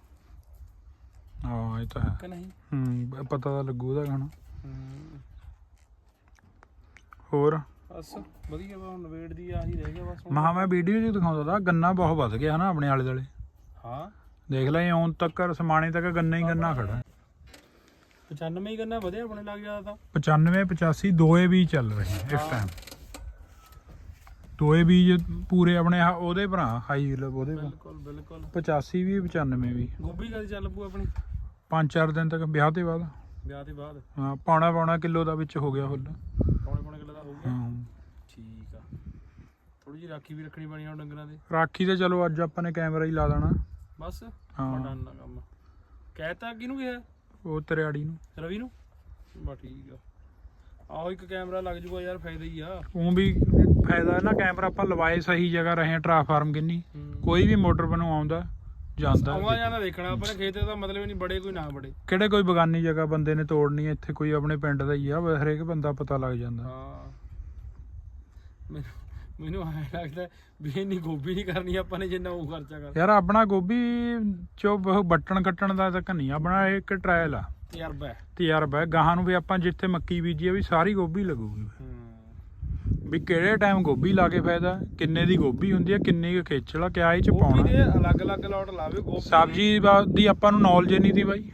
ਹਾਂ ਇਹ ਤਾਂ ਹੈ। ਕਿ ਨਹੀਂ? ਹੂੰ ਪਤਾ ਤਾਂ ਲੱਗੂ ਉਹਦਾ ਹੂੰ। ਹੋਰ? ਬਸ ਵਧੀਆ ਵਾ ਹੁਣ ਦੀ ਆਹੀ ਰਹਿ ਗਿਆ ਬਸ ਹੁਣ। ਮਹਾ ਮੈਂ ਵੀਡੀਓ 'ਚ ਦਿਖਾਉਂਦਾ ਤਾਂ ਗੰਨਾ ਬਹੁਤ ਵੱਧ ਗਿਆ ਹਨਾ ਆਪਣੇ ਆਲੇ ਦੁਆਲੇ। ਹਾਂ। ਦੇਖ ਲੈ ਆਉਣ ਤੱਕ ਸਮਾਣੇ ਤੱਕ ਗੰਨਾ ਹੀ ਗੰਨਾ ਖੜਾ। 95 ਹੀ ਕਰਨਾ ਵਧਿਆ ਆਪਣੇ ਲੱਗ ਜਾਂਦਾ ਤਾਂ। 95 85 ਦੋਏ ਵੀ ਚੱਲ ਰਹੇ ਇਸ ਟਾਈਮ ਦੋਏ ਬੀਜ ਪੂਰੇ ਆਪਣੇ ਉਹਦੇ ਭਰਾ ਹਾਈ ਉਹਦੇ ਭਰਾ। ਬਿਲਕੁਲ ਬਿਲਕੁਲ। 85 ਵੀ 95 ਵੀ। ਗੋਭੀ ਕਦ ਚੱਲ ਪੂ ਆਪਣੀ? ਪੰਜ ਚਾਰ ਦਿਨ ਤੱਕ ਵਿਆਹ ਤੇ ਬਾਅਦ। ਵਿਆਹ ਦੇ ਬਾਅਦ? ਹਾਂ ਪੌਣਾ ਪੌਣਾ ਕਿਲੋ ਦਾ ਵਿੱਚ ਹੋ ਗਿਆ ਫੁੱਲ। ਪੌਣੇ ਪੌਣੇ ਕਿਲੋ ਦਾ ਹੋ ਗਿਆ? ਹਾਂ। ਠੀਕ ਆ। ਥੋੜੀ ਜਿਹੀ ਰਾਖੀ ਵੀ ਰੱਖਣੀ ਪੈਣੀ ਆ ਹੁਣ ਡੰਗਰਾਂ ਦੇ। ਰਾਖੀ ਤੇ ਚਲੋ ਅੱਜ ਆਪਾਂ ਨੇ ਕੈਮਰਾ ਹੀ ਲਾ ਦੇਣਾ। ਬਸ? ਹਾਂ। ਬੜਾ ਨਾ ਕੰਮ। ਕਹਿਤਾ ਕਿਹਨੂੰ ਗਿਆ ਉਹ ਤਰਿਆੜੀ ਨੂੰ। ਰਵੀ ਨੂੰ? ਬਾ ਠੀਕ ਆ। ਆਹੋ ਇੱਕ ਕੈਮਰਾ ਲੱਗ ਜੂਗਾ ਯਾਰ ਫਾਇਦਾ ਹੀ ਆ। ਉਹ ਵੀ ਫਾਇਦਾ ਨਾ ਕੈਮਰਾ ਆਪਾਂ ਲਵਾਏ ਸਹੀ ਜਗ੍ਹਾ ਰਹੇ ਟਰਾਫਾਰਮ ਕਿੰਨੀ ਕੋਈ ਵੀ ਮੋਟਰ ਬਣੂ ਆਉਂਦਾ ਜਾਂਦਾ। ਆਉਂਦਾ ਜਾਂਦਾ ਦੇਖਣਾ ਆਪਣੇ ਖੇਤ ਦਾ ਮਤਲਬ ਨਹੀਂ ਬੜੇ ਕੋਈ ਨਾ ਬੜੇ। ਕਿਹੜੇ ਕੋਈ ਬਗਾਨੀ ਜਗ੍ਹਾ ਬੰਦੇ ਨੇ ਤੋੜਨੀ ਇੱਥੇ ਕੋਈ ਆਪਣੇ ਪਿੰਡ ਦਾ ਹੀ ਆ ਹਰੇਕ ਬੰਦਾ ਪਤਾ ਲੱਗ ਜਾਂਦਾ। ਹਾਂ। ਮੈਨੂੰ ਐਂ ਲੱਗਦਾ ਵੀ ਇੰਨੀ ਗੋਭੀ ਨਹੀਂ ਕਰਨੀ ਆਪਾਂ ਨੇ ਜਿੰਨਾ ਉਹ ਖਰਚਾ ਕਰ ਯਾਰ ਆਪਣਾ ਗੋਭੀ ਚੋ ਬੱਟਣ ਕੱਟਣ ਦਾ ਤਾਂ ਨਹੀਂ ਆਪਣਾ ਇੱਕ ਟ੍ਰਾਇਲ ਆ। ਤਜਰਬਾ ਹੈ। ਤਜਰਬਾ ਹੈ ਗਾਹਾਂ ਨੂੰ ਵੀ ਆਪਾਂ ਜਿੱਥੇ ਮੱਕੀ ਬੀਜੀ ਆ ਵੀ ਸਾਰੀ ਗੋਭੀ ਲੱਗੂਗੀ। ਵੀ ਕਿਹੜੇ ਟਾਈਮ ਗੋਭੀ ਲਾ ਕੇ ਫਾਇਦਾ? ਕਿੰਨੇ ਦੀ ਗੋਭੀ ਹੁੰਦੀ ਆ ਕਿੰਨੀ ਕੁ ਖੇਚਲਾ ਕਿਆ ਇਹ ਚ ਗੋਭੀ ਪਾਉਣਾ? ਦੇ ਅਲੱਗ-ਅਲੱਗ ਲੋਟ ਲਾਵੇ ਗੋਭੀ ਸਬਜ਼ੀ ਬਾ- ਦੀ ਆਪਾਂ ਨੂੰ ਨੌਲੇਜ ਨਹੀਂ ਦੀ ਬਾਈ।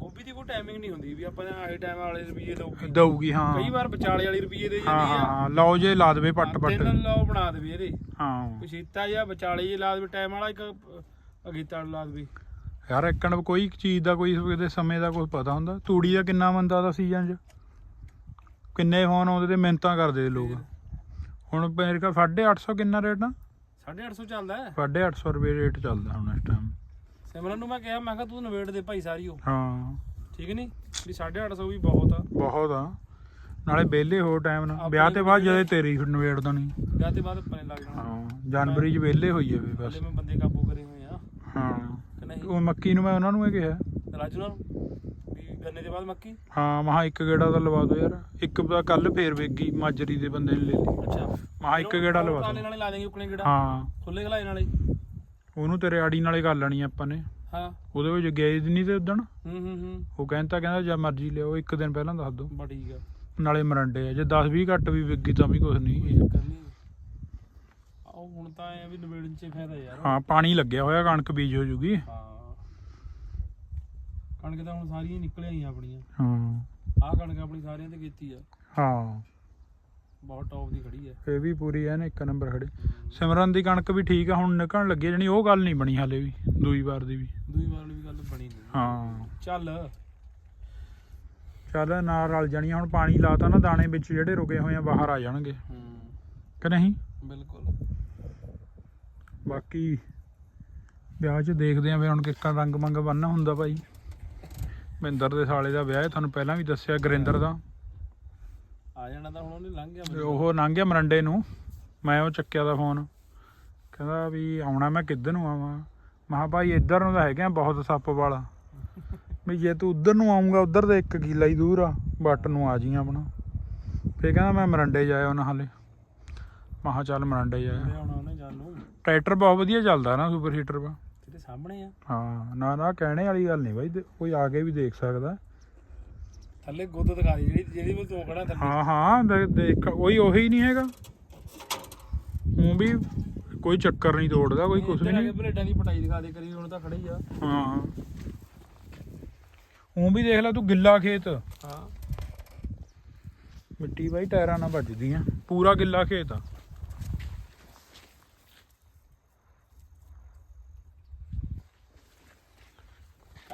ਗੋਭੀ ਦੀ ਕੋਈ ਟਾਈਮਿੰਗ ਨਹੀਂ ਹੁੰਦੀ ਵੀ ਆਪਾਂ ਨੇ ਆਹੀ ਟਾਈਮ ਵਾਲੇ ਰੁਪਏ ਲਊਗੀ ਦਊਗੀ ਹਾਂ। ਕਈ ਵਾਰ ਵਿਚਾਲੇ ਵਾਲੀ ਰੁਪਏ ਦੇ ਹਾਂ ਜਾਂਦੀ ਹਾਂ ਆ। ਹਾਂ, ਲਓ ਜੇ ਲਾ ਦੇਵੇ ਪੱਟ ਪੱਟ ਤਿੰਨ ਲਓ ਬਣਾ ਦੇਵੇ ਇਹਦੇ। ਹਾਂ। ਪਛੀਤਾ ਜਾਂ ਵਿਚਾਲੇ ਜੇ ਲਾ ਦੇਵੇ ਟਾਈਮ ਵਾਲਾ ਇੱਕ ਅਗੀਤਾ ਲਾ ਦੇਵੇ। ਯਾਰ ਇੱਕਣ ਕੋਈ ਚੀਜ਼ ਦਾ ਕੋਈ ਸਮੇਂ ਦਾ ਕੋਈ ਪਤਾ ਹੁੰਦਾ? ਤੂੜੀ ਦਾ ਕਿੰਨਾ ਮੰਦਾ ਦਾ ਸੀਜ਼ਨ 'ਚ? ਕਿੰਨੇ ਫੋਨ ਆਉਂਦੇ ਤੇ ਮਿੰਤਾਂ ਕਰਦੇ ਲੋਕ। ਹੁਣ ਮੇਰੇ ਕੋਲ 850 ਕਿੰਨਾ ਰੇਟ ਆ? 850 ਚੱਲਦਾ ਹੈ? 850 ਰੁਪਏ ਰੇਟ ਚੱਲਦਾ ਹੁਣ ਇਸ ਟਾਈਮ ਸਿਮਰਨ ਨੂੰ ਮੈਂ ਕਿਹਾ ਮੈਂ ਕਿਹਾ ਤੂੰ ਨਵੇੜ ਦੇ ਭਾਈ ਸਾਰੀ ਉਹ। ਹਾਂ। ਠੀਕ ਨਹੀਂ ਵੀ 850 ਵੀ ਬਹੁਤ ਆ। ਬਹੁਤ ਆ। ਨਾਲੇ ਵਿਹਲੇ ਹੋ ਟਾਈਮ ਨਾਲ। ਵਿਆਹ ਤੇ ਬਾਅਦ ਜਦੇ ਤੇਰੀ ਨਵੇੜ ਦੇਣੀ। ਵਿਆਹ ਤੇ ਬਾਅਦ ਆਪਣੇ ਲੱਗ ਜਾਣਾ। ਹਾਂ ਜਨਵਰੀ 'ਚ ਵਿਹਲੇ ਹੋਈ ਜਾਵੇ ਬਸ। ਮੈਂ ਬੰਦੇ ਕਾਬੂ ਕਰੇ ਹੋਏ ਆ। ਹਾਂ। ਉਹ ਮੱਕੀ ਨੂੰ ਮੈਂ ਉਹਨਾਂ ਨੂੰ ਇਹ ਕਿਹਾ। ਰਾਜੂ ਨਾਲ? ਵੀ ਗੰਨੇ ਦੇ ਬਾਅਦ ਮੱਕੀ? ਹਾਂ ਮਹਾ ਇੱਕ ਗੇੜਾ ਤਾਂ ਲਵਾ ਦਿਓ ਯਾਰ। ਇੱਕ ਤਾਂ ਕੱਲ ਫੇਰ ਵੇਗੀ ਮਾਜਰੀ ਦੇ ਬੰਦੇ ਨੇ ਲੈ ਲਈ। ਅੱਛਾ। ਮਹਾ ਇੱਕ ਗੇੜਾ ਲਵਾ ਕਾਲੇ ਦਿਓ। ਨਾਲੇ ਲਾ ਦੇਂਗੇ ਉਕਣੇ ਗੇੜਾ? ਹਾਂ। ਖੁੱਲੇ ਖਲਾਏ ਨਾਲੇ? ਉਹਨੂੰ ਤੇਰੇ ਆੜੀ ਨਾਲੇ ਕਰ ਲੈਣੀ ਆਪਾਂ ਨੇ। ਹਾਂ। ਉਹਦੇ ਵਿੱਚ ਗਏ ਨਹੀਂ ਤੇ ਉਦਣ? ਹੂੰ ਹੂੰ ਹੂੰ। ਉਹ ਕਹਿੰਦਾ ਕਹਿੰਦਾ ਜਾਂ ਮਰਜ਼ੀ ਲਿਓ ਇੱਕ ਦਿਨ ਪਹਿਲਾਂ ਦੱਸ ਦੋ ਬਾ ਠੀਕ ਆ। ਨਾਲੇ ਮਰੰਡੇ ਆ। ਜੇ 10 20 ਘੱਟ ਵੀ ਵਿਕੀ ਤਾਂ ਵੀ ਕੁਝ ਨਹੀਂ। ਚੱਕਰ ਨਹੀਂ। ਆਹ ਹੁਣ ਤਾਂ ਐ ਵੀ ਨਵੇੜਨ ਚ ਫਾਇਦਾ ਯਾਰ। ਹਾਂ ਪਾਣੀ ਲੱਗਿਆ ਹੋਇਆ ਕਣਕ ਬੀਜ ਹੋ ਜੂਗੀ। ਹਾਂ। ਕਣਕ ਤਾਂ ਹੁਣ ਸਾਰੀਆਂ ਹੀ ਨਿਕਲ ਆਈਆਂ ਆਪਣੀਆਂ। ਹਾਂ। ਆਹ ਕਣਕ ਆਪਣੀ ਸਾਰਿਆਂ ਤੇ ਕੀਤੀ ਆ। ਹਾਂ। ਬਹੁਤ ਟੌਪ ਦੀ ਖੜੀ ਆ। ਇਹ ਵੀ ਪੂਰੀ ਐਨ ਇੱਕ ਨੰਬਰ ਖੜੇ। ਸਿਮਰਨ ਦੀ ਕਣਕ ਵੀ ਠੀਕ ਆ ਹੁਣ ਨਿਕਲਣ ਲੱਗੀ ਜਾਣੀ ਉਹ ਗੱਲ ਨਹੀਂ ਬਣੀ ਹਾਲੇ ਵੀ ਦੂਈ ਵਾਰ ਦੀ ਵੀ। ਦੂਈ ਵਾਰ ਵਾਲੀ ਵੀ ਗੱਲ ਬਣੀ ਨਹੀਂ। ਹਾਂ। ਚੱਲ। ਚੱਲ ਨਾਲ ਰਲ ਜਾਣੀਆਂ ਹੁਣ ਪਾਣੀ ਲਾਤਾ ਨਾ ਦਾਣੇ ਵਿੱਚ ਜਿਹੜੇ ਰੁਕੇ ਹੋਏ ਆ ਬਾਹਰ ਆ ਜਾਣਗੇ। ਹੂੰ। ਕਿ ਨਹੀਂ? ਬਿਲਕੁਲ। ਬਾਕੀ ਵਿਆਹ 'ਚ ਦੇਖਦੇ ਆ ਫਿਰ ਹੁਣ ਕਿੱਕਾਂ ਰੰਗ ਮੰਗ ਬੰਨ੍ਹਣਾ ਹੁੰਦਾ ਭਾਈ। ਮਹਿੰਦਰ ਦੇ ਸਾਲੇ ਦਾ ਵਿਆਹ ਹੈ ਤੁਹਾਨੂੰ ਪਹਿਲਾਂ ਵੀ ਦੱਸਿਆ ਗੁਰਿੰਦਰ ਦਾ। ਆ ਜਾਣਾ ਤਾਂ ਹੁਣ ਉਹਨੇ ਲੰਘ ਗਿਆ ਤੇ ਉਹ ਲੰਘ ਗਿਆ ਮਰੰਡੇ ਨੂੰ। ਮੈਂ ਉਹ ਚੱਕਿਆ ਦਾ ਫੋਨ। ਕਹਿੰਦਾ ਵੀ ਆਉਣਾ ਮੈਂ ਕਿੱਧਰ ਨੂੰ ਆਵਾਂ? ਮਹਾ ਭਾਈ ਇੱਧਰ ਨੂੰ ਤਾਂ ਹੈਗਾ ਬਹੁਤ ਸੱਪ ਵਾਲਾ। ਵੀ ਜੇ ਤੂੰ ਉੱਧਰ ਨੂੰ ਆਉਂਗਾ ਉੱਧਰ ਦੇ ਇੱਕ ਕਿੱਲਾ ਹੀ ਦੂਰ ਆ ਬੱਟ ਨੂੰ ਆ ਜੀ ਆਪਣਾ। ਫੇਰ ਕਹਿੰਦਾ ਮੈਂ ਮਰੰਡੇ ਜਾਇਆ ਉਹਨਾਂ ਹਾਲੇ। ਮਹਾ ਚੱਲ ਮਰੰਡੇ ਜਾਇਆ। ਟਰੈਕਟਰ ਬਹੁਤ ਵਧੀਆ ਚੱਲਦਾ ਨਾ ਸੁਪਰ ਹੀਟਰ ਦਾ ਸਾਹਮਣੇ ਆ। ਹਾਂ ਨਾ ਨਾ ਕਹਿਣੇ ਵਾਲੀ ਗੱਲ ਨਹੀਂ ਬਾਈ ਦੇ- ਕੋਈ ਆ ਕੇ ਵੀ ਦੇਖ ਸਕਦਾ। ਥੱਲੇ ਗੁੱਦ ਦਿਖਾ ਦੀ ਜਿਹੜੀ ਜਿਹੜੀ ਵੀ ਤੂੰ ਖੜਾ ਥੱਲੇ। ਹਾਂ ਹਾਂ ਦੇ- ਦੇਖ ਉਹੀ ਉਹੀ ਨਹੀਂ ਹੈਗਾ। ਉਹ ਵੀ ਕੋਈ ਚੱਕਰ ਨਹੀਂ ਤੋੜਦਾ ਕੋਈ ਕੁਝ ਇੱਧਰ ਆ ਨਹੀਂ। ਪਲੇਟਾਂ ਦੀ ਪਟਾਈ ਦਿਖਾ ਦੇ ਕਰੀ ਹੁਣ ਤਾਂ ਖੜੇ ਹੀ ਆ। ਹਾਂ। ਉਹ ਵੀ ਦੇਖ ਲੈ ਤੂੰ ਗਿੱਲਾ ਖੇਤ। ਹਾਂ। ਮਿੱਟੀ ਬਾਈ ਟਾਇਰਾਂ ਨਾਲ ਵੱਜਦੀ ਆ ਪੂਰਾ ਗਿੱਲਾ ਖੇਤ ਆ।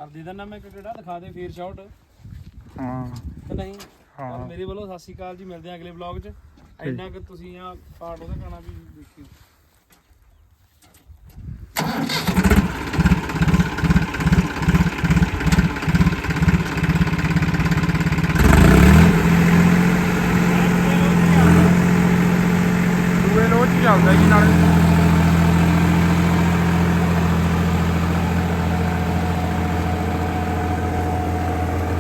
ਕਰ ਦੇ ਦਿੰਦਾ ਮੈਂ ਇੱਕ ਕਿਹੜਾ ਦਿਖਾ ਦੇ ਫੇਰ ਸ਼ਾਟ ਹਾਂ। ਕਿ ਨਹੀਂ ਹਾਂ। ਮੇਰੇ ਵੱਲੋਂ ਸਤਿ ਸ਼੍ਰੀ ਅਕਾਲ ਜੀ ਮਿਲਦੇ ਹਾਂ ਅਗਲੇ ਵਲੌਗ 'ਚ। ਇੰਨਾ ਕਿ ਤੁਸੀਂ ਆ ਪਾਰਟ ਉਹਦਾ ਗਾਣਾ ਵੀ ਦੇਖਿਓ ਦੂਏ ਲੋਚ ਚੱਲਦਾ ਜੀ ਨਾਲੇ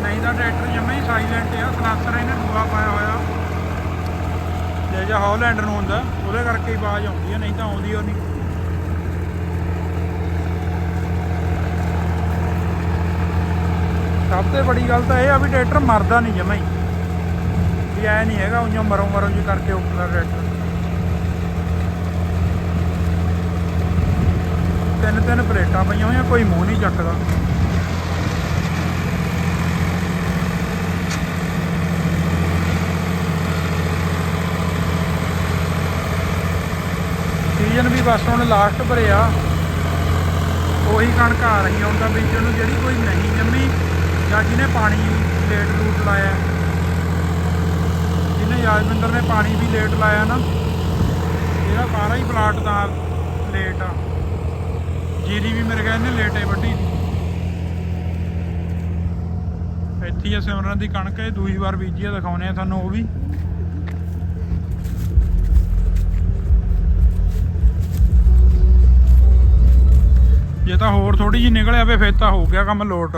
ਨਹੀਂ ਤਾਂ ਟਰੈਕਟਰ ਜਮੇ ਹੀ ਸਾਈਲੈਂਟ ਆ ਸਲਾਸਰ ਇਹਨੇ ਦੂਆ ਪਾਇਆ ਹੋਇਆ ਜੇ ਜਾਂ ਹੌਲੈਂਡਰ ਨੂੰ ਹੁੰਦਾ ਉਹਦੇ ਕਰਕੇ ਹੀ ਆਵਾਜ਼ ਆਉਂਦੀ ਹੈ ਨਹੀਂ ਤਾਂ ਆਉਂਦੀ ਉਹ ਨਹੀਂ। ਸਭ ਤੋਂ ਬੜੀ ਗੱਲ ਤਾਂ ਇਹ ਆ ਵੀ ਟਰੈਕਟਰ ਮਰਦਾ ਨਹੀਂ ਜਮਾ ਹੀ। ਵੀ ਐ ਨਹੀਂ ਹੈਗਾ ਉਈਓ ਮਰੋ ਮਰੋ ਜੀ ਕਰਕੇ ਉੱਪਰ ਟਰੈਕਟਰ। ਤਿੰਨ ਤਿੰਨ ਪਲੇਟਾਂ ਪਈਆਂ ਹੋਈਆਂ, ਕੋਈ ਮੂੰਹ ਨਹੀਂ ਚੱਕਦਾ। ਸੀਜ਼ਨ ਵੀ ਬਸ ਹੁਣ ਲਾਸਟ ਭਰਿਆ ਉਹੀ ਕਣਕ ਆ ਰਹੀ ਹੁਣ ਤਾਂ ਬੀਜਣ ਨੂੰ ਜਿਹੜੀ ਕੋਈ ਨਹੀਂ ਜੰਮੀ, ਜਾਂ ਜਿਹਨੇ ਪਾਣੀ ਲੇਟ ਲੂਟ ਲਾਇਆ। ਜਿਹਨੇ ਯਾਦਵਿੰਦਰ ਨੇ ਪਾਣੀ ਵੀ ਲੇਟ ਲਾਇਆ ਨਾ, ਇਹਦਾ ਸਾਰਾ ਹੀ ਪਲਾਟ ਦਾ ਲੇਟ ਆ। ਜੀਰੀ ਵੀ ਮੇਰੇ ਕਹਿੰਦੇ ਲੇਟੇ ਵੱਢੀ ਦੀ ਇੱਥੇ ਆ ਸਿਮਰਨ ਦੀ ਕਣਕ ਇਹ ਦੂਜੀ ਵਾਰ ਬੀਜੀ ਆ ਦਿਖਾਉਨੇ ਆ ਤੁਹਾਨੂੰ ਉਹ ਵੀ। ਜੇ ਤਾਂ ਹੋਰ ਥੋੜੀ ਜਿਹੀ ਨਿਕਲ ਆਵੇ ਫਿਰ ਤਾਂ ਹੋ ਗਿਆ ਕੰਮ ਲੋਟ।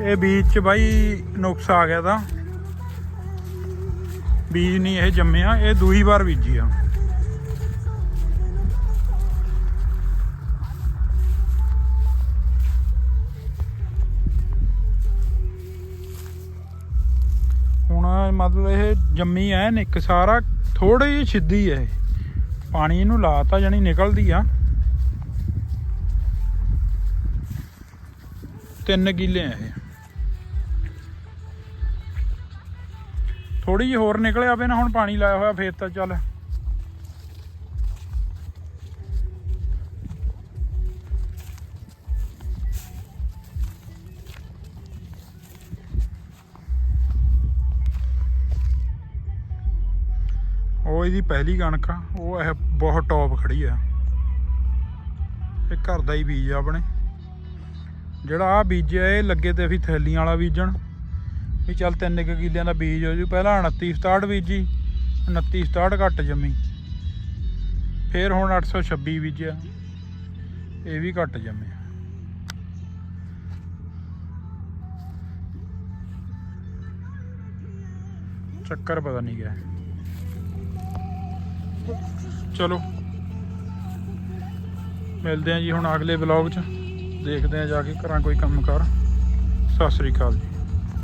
ਇਹ ਬੀਜ ਚ ਬਾਈ ਨੁਕਸ ਆ ਗਿਆ ਤਾਂ। ਬੀਜ ਨਹੀਂ ਇਹ ਜੰਮਿਆ, ਇਹ ਦੂਈ ਵਾਰ ਬੀਜੀ ਆ। ਮਤਲਬ ਇਹ ਜੰਮੀ ਐ, ਨਿੱਕ ਸਾਰਾ ਥੋੜੀ ਜਿਹੀ ਛਿੱਦੀ ਐ ਇਹ। ਪਾਣੀ ਇਹਨੂੰ ਲਾਤਾ ਜਾਨੀ ਨਿਕਲਦੀ ਆ। ਤਿੰਨ ਕਿੱਲੇ ਆ ਇਹ। ਥੋੜੀ ਜਿਹੀ ਹੋਰ ਨਿਕਲ ਆਵੇ ਨਾ, ਹੁਣ ਪਾਣੀ ਲਾਇਆ ਹੋਇਆ, ਫੇਰ ਤਾਂ ਚੱਲ ਰੋਏ ਦੀ ਪਹਿਲੀ ਕਣਕ ਆ, ਉਹ ਇਹ ਬਹੁਤ ਟੌਪ ਖੜੀ ਆ। ਇਹ ਘਰ ਦਾ ਹੀ ਬੀਜ ਆ ਆਪਣੇ। ਜਿਹੜਾ ਆ ਬੀਜਿਆ ਇਹ ਲੱਗੇ ਤੇ ਅਸੀਂ ਥੈਲੀਆਂ ਵਾਲਾ ਬੀਜਣ। ਵੀ ਚੱਲ 3 ਕਿ ਕਿੱਲਿਆਂ ਦਾ ਬੀਜ ਹੋ ਜੂ, ਪਹਿਲਾਂ 29 67 ਬੀਜੀ 29 67 ਘੱਟ ਜੰਮੀ। ਫੇਰ ਹੁਣ 826 ਬੀਜਿਆ, ਇਹ ਵੀ ਘੱਟ ਜੰਮਿਆ ਚੱਕਰ ਪਤਾ ਨਹੀਂ ਗਿਆ ਚਲੋ। ਮਿਲਦੇ ਆਂ ਜੀ ਹੁਣ ਅਗਲੇ ਵਲੌਗ 'ਚ। ਦੇਖਦੇ ਆਂ ਜਾ ਕੇ ਘਰਾਂ ਕੋਈ ਕੰਮ ਕਰ ਸਤਿ ਸ੍ਰੀ ਅਕਾਲ ਜੀ।